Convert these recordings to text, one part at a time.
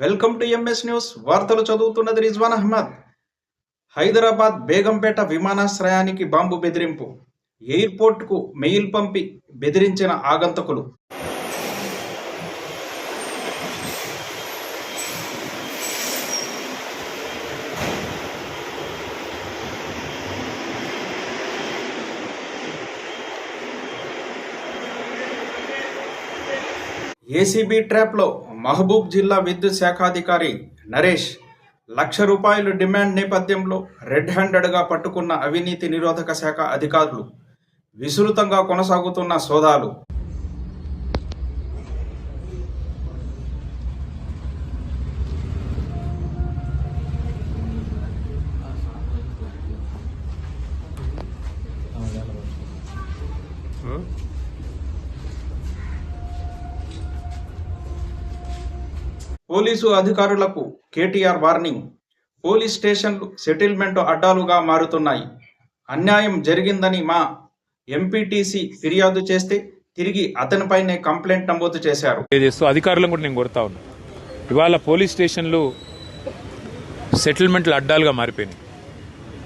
Welcome to MS news. వార్తలు చదువుతున్నది రిజ్వాన్ అహ్మద్. హైదరాబాద్ బేగంపేట విమానాశ్రయానికి బాంబు బెదిరింపు. ఎయిర్పోర్ట్కు మెయిల్ పంపి బెదిరించిన ఆగంతకులు. ఏసీబీ ట్రాప్లో మహబూబ్ జిల్లా విద్యుత్ శాఖాధికారి నరేష్ లక్ష రూపాయలు డిమాండ్ నేపథ్యంలో రెడ్ హ్యాండెడ్గా పట్టుకున్న అవినీతి నిరోధక శాఖ అధికారులు విస్తృతంగా కొనసాగుతున్న సోదాలు. పోలీసు అధికారులకు కేటీఆర్ వార్నింగ్. పోలీస్ స్టేషన్లు సెటిల్మెంట్ అడ్డాలుగా మారుతున్నాయి. అన్యాయం జరిగిందని మా ఎంపీటీసీ ఫిర్యాదు చేస్తే తిరిగి అతనిపైనే కంప్లైంట్ నమోదు చేశారు. చేస్తూ అధికారులను కూడా నేను కొడతా ఉన్నా. ఇవాళ పోలీస్ స్టేషన్లు సెటిల్మెంట్లు అడ్డాలుగా మారిపోయినాయి.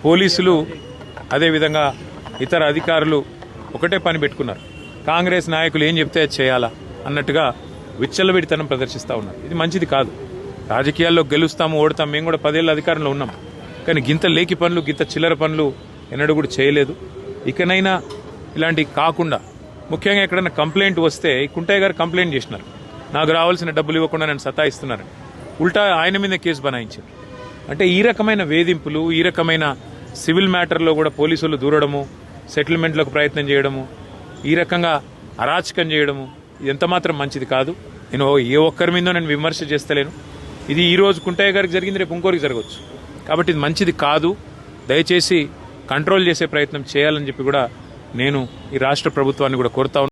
పోలీసులు అదేవిధంగా ఇతర అధికారులు ఒకటే పని పెట్టుకున్నారు. కాంగ్రెస్ నాయకులు ఏం చెప్తే అది చేయాలా అన్నట్టుగా విచ్చలవిడితనం ప్రదర్శిస్తూ ఉన్నారు. ఇది మంచిది కాదు. రాజకీయాల్లో గెలుస్తాము ఓడతాం మేము కూడా పదేళ్ళ అధికారంలో ఉన్నాం. కానీ గింత లేకి పనులు గింత చిల్లర పనులు ఎన్నడూ కూడా చేయలేదు. ఇకనైనా ఇలాంటివి కాకుండా ముఖ్యంగా ఎక్కడైనా కంప్లైంట్ వస్తే కుంటయ్య గారు కంప్లైంట్ చేసినారు. నాకు రావాల్సిన డబ్బులు ఇవ్వకుండా నన్ను సతాయిస్తున్నారని. ఉల్టా ఆయన మీద కేసు బనాయించారు. అంటే ఈ రకమైన వేధింపులు ఈ రకమైన సివిల్ మ్యాటర్లో కూడా పోలీసులు దూరడము సెటిల్మెంట్లకు ప్రయత్నం చేయడము ఈ రకంగా అరాచకం చేయడము ఎంత మాత్రం మంచిది కాదు. నేను ఏ ఒక్కరి మీద నేను విమర్శ చేస్తలేను. ఇది ఈ రోజు కుంటయ్య గారికి జరిగింది రేపు ఇంకోరికి జరగవచ్చు. కాబట్టి ఇది మంచిది కాదు. దయచేసి కంట్రోల్ చేసే ప్రయత్నం చేయాలని చెప్పి కూడా నేను ఈ రాష్ట్ర ప్రభుత్వాన్ని కూడా కోరుతా